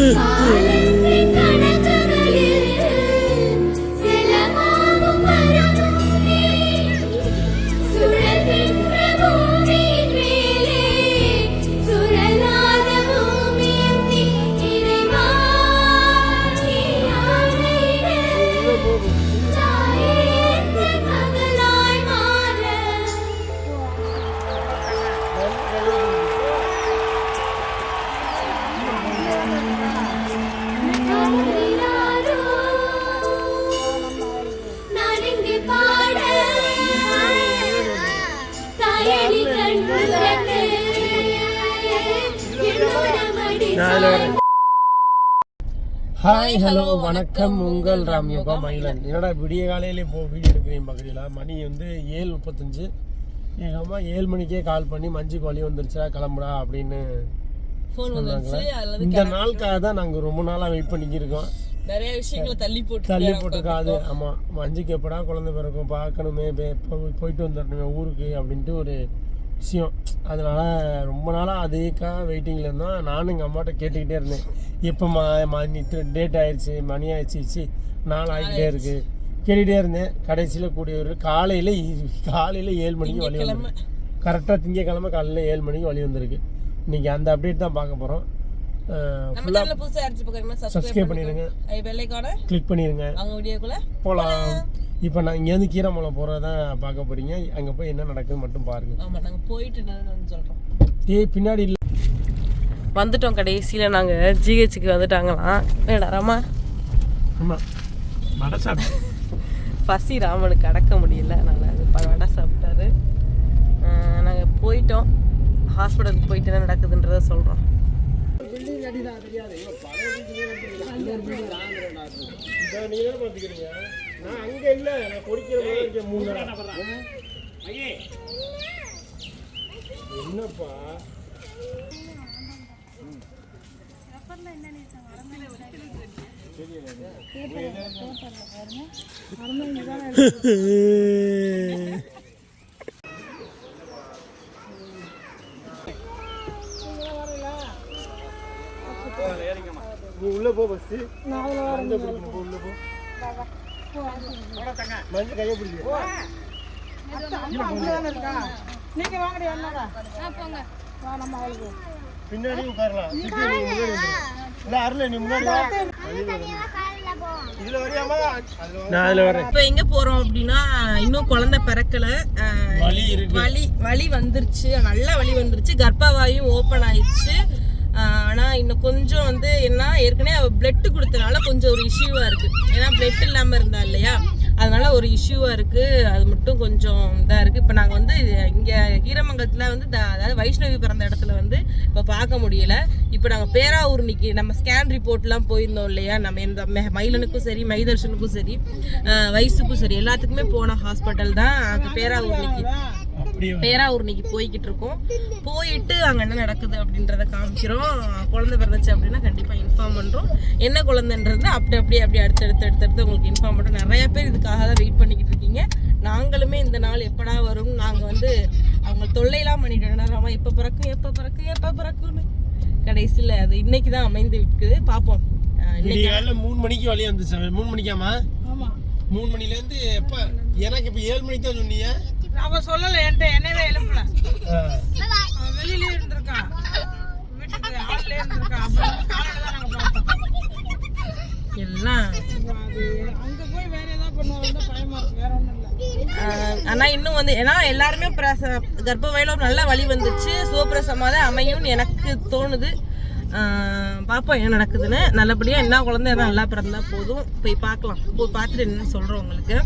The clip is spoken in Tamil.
嗯嗯 ஹாய் ஹலோ வணக்கம். உங்கள் ராம்யோகா மயிலன். என்னடா விடிய காலையில் இப்போ வீடியோ எடுக்கிறேன் பக்கத்தில்? மணி வந்து ஏழு முப்பத்தஞ்சு. எங்கள் அம்மா ஏழு மணிக்கே கால் பண்ணி மஞ்சு வழி வந்துருச்சா கிளம்புடா அப்படின்னு சொன்னாங்க. இந்த நாளுக்காக தான் நாங்கள் ரொம்ப நாளாக வெயிட் பண்ணிக்கிருக்கோம் நிறைய விஷயங்களை தள்ளி போட்டு தள்ளி போட்டிருக்கோம் அது ஆமாம் மஞ்சுக்கு எப்படா குழந்தை பிறக்கும்? பார்க்கணுமே போயிட்டு வந்துடணுமே ஊருக்கு அப்படின்ட்டு ஒரு விஷயம். அதனால ரொம்ப நாளாக அதுக்காக வெயிட்டிங்கில் இருந்தோம். நானும் எங்கள் அம்மாட்ட கேட்டுக்கிட்டே இருந்தேன். எப்போ மா மணி டேட் ஆயிடுச்சு மணி ஆயிடுச்சு நாள் ஆகிக்கிட்டே இருக்கு. கேட்டுகிட்டே இருந்தேன். கடைசியில் கூடிய ஒரு காலையில் காலையில் ஏழு மணிக்கு வழி வந்துருக்கு. கரெக்டாக திங்கக்கிழமை காலையில் ஏழு மணிக்கு வழி வந்திருக்கு. இன்னைக்கு அந்த அப்டேட் தான் பார்க்க போகிறோம் நம்ம சேனல்ல புதுசா அடிச்சு பார்க்கறீங்க சப்ஸ்கிரைப் பண்ணிடுங்க பெல்லைக்கான கிளிக் பண்ணிடுங்க அவங்க வீடியோக்குள்ள. போகலாம் இப்போ நான் இங்கேருந்து கீரமலை போகிறதா பார்க்க போகிறீங்க அங்கே போய் என்ன நடக்குதுன்னு மட்டும் பாருங்க. ஆமா நாங்க போயிட்டு சொல்றோம். ஏய் பின்னாடி இல்லை. வந்துட்டோம் கடைசியில நாங்க. ஜிஹெச்சுக்கு வந்துட்டாங்களாம். என்னடா ராமா? ஆமாம் வடை சாப்பிட்டு. பசி ராமனுக்கு அடக்க முடியல. அதனால அது வடை சாப்பிட்டாரு. ஆஹ் நாங்க போயிட்டோம். ஹாஸ்பிட்டலுக்கு போயிட்டு என்ன நடக்குதுன்றத சொல்றோம். நீங்கள் தான் பார்த்துக்கிறீங்க நான் அங்கே இல்லை நான் குடிக்கிற மூணு என்னப்பா உள்ள போ போ போ. மஞ்சள் கையை. இல்ல அருள நீ முன்னாடி வா. இப்போ எங்க போறோம் அப்படின்னா இன்னும் குழந்தை பிறக்கல. வலி இருக்கு. வலி வலி வந்துருச்சு. நல்லா வலி வந்துருச்சு. கர்ப்பவாயும் ஓப்பன் ஆயிடுச்சு. ஆனால் இன்னும் கொஞ்சம் வந்து என்ன ஏற்கனவே அவள் பிளட் கொடுத்தனால கொஞ்சம் ஒரு இஷ்யூவாக இருக்குது ஏன்னா பிளட் இல்லாமல் இருந்தா இல்லையா? அதனால ஒரு இஷ்யூவாக இருக்குது அது மட்டும் கொஞ்சம் இதாக இருக்குது இப்போ நாங்கள் வந்து இங்கே ஈரமங்கலத்தில் வந்து த- அதாவது வைஷ்ணவி பிறந்த இடத்துல வந்து இப்போ பார்க்க முடியல. இப்போ நாங்கள் பேராவூர்னிக்கு நம்ம ஸ்கேன் ரிப்போர்ட்லாம் போயிருந்தோம் இல்லையா? நம்ம இந்த மெ- மயிலனுக்கும் சரி மைதர்ஷனுக்கும் சரி வயசுக்கும் சரி எல்லாத்துக்குமே போன ஹாஸ்பிட்டல் தான் அது பேராவூர்னிக்கு அப்படியே பேராவூர்னிக்கு போய்கிட்டு இருக்கோம் போயிட்டு அங்கே என்ன நடக்குது அப்படின்றத காமிக்கிறோம். குழந்தை பிறந்துச்சு அப்படின்னா கண்டிப்பாக இன்ஃபார்ம் பண்ணுறோம் என்ன குழந்தைன்றது அப்படி அப்படியே அப்படியே அடுத்து அடுத்து அடுத்து அடுத்து உங்களுக்கு இன்ஃபார்ம் பண்ணுறோம் நிறைய பேர் இதுக்காக தான் வெயிட் பண்ணிக்கிட்டு இருக்கீங்க. நாங்களுமே இந்த நாள் எப்படா வரும்? நாங்கள் வந்து அவங்க தொல்லையெல்லாம் பண்ணிட்டோம். ராமா எப்போ பிறக்கும் எப்போ பிறக்கும் எப்போ பிறக்கும்னு. கடைசியில் அது இன்னைக்கு தான் அமைந்து விற்குது பார்ப்போம். இன்னைக்கு மூணு மணிக்கு வழி வந்துச்சு. மூணு மணிக்காமா மூணு மணில இருந்து எப்ப? எனக்கு இப்ப ஏழு மணிக்கு தான் சொன்னீங்க. அவ சொல்லலை என்கிட்ட என்னவே எழுப்பல. அவன் வெளியிலே இருந்திருக்கான் வீட்டுக்கு ஆள்ல இருந்திருக்கான் அப்புறம் காலையில தான் நாங்க பார்த்தோம். எல்லாம். அங்க போய் வேற ஏதாவது பண்ணுவாங்க பயமா இருக்கு வேற ஒண்ணும் ஆனா இன்னும் வந்து ஏன்னா எல்லாருமே பிரச கர்ப்பவயல ஒரு நல்ல வழி வந்துருச்சு. சுவப்பிரசமாக தான் அமையும்னு எனக்கு தோணுது. பார்ப்போம் என்ன நடக்குதுன்னு. நல்லபடியா என்ன குழந்தை எதாவது நல்லா பிறந்தா போதும். போய் பார்க்கலாம். போய் பார்த்துட்டு என்னன்னு சொல்றோம் உங்களுக்கு.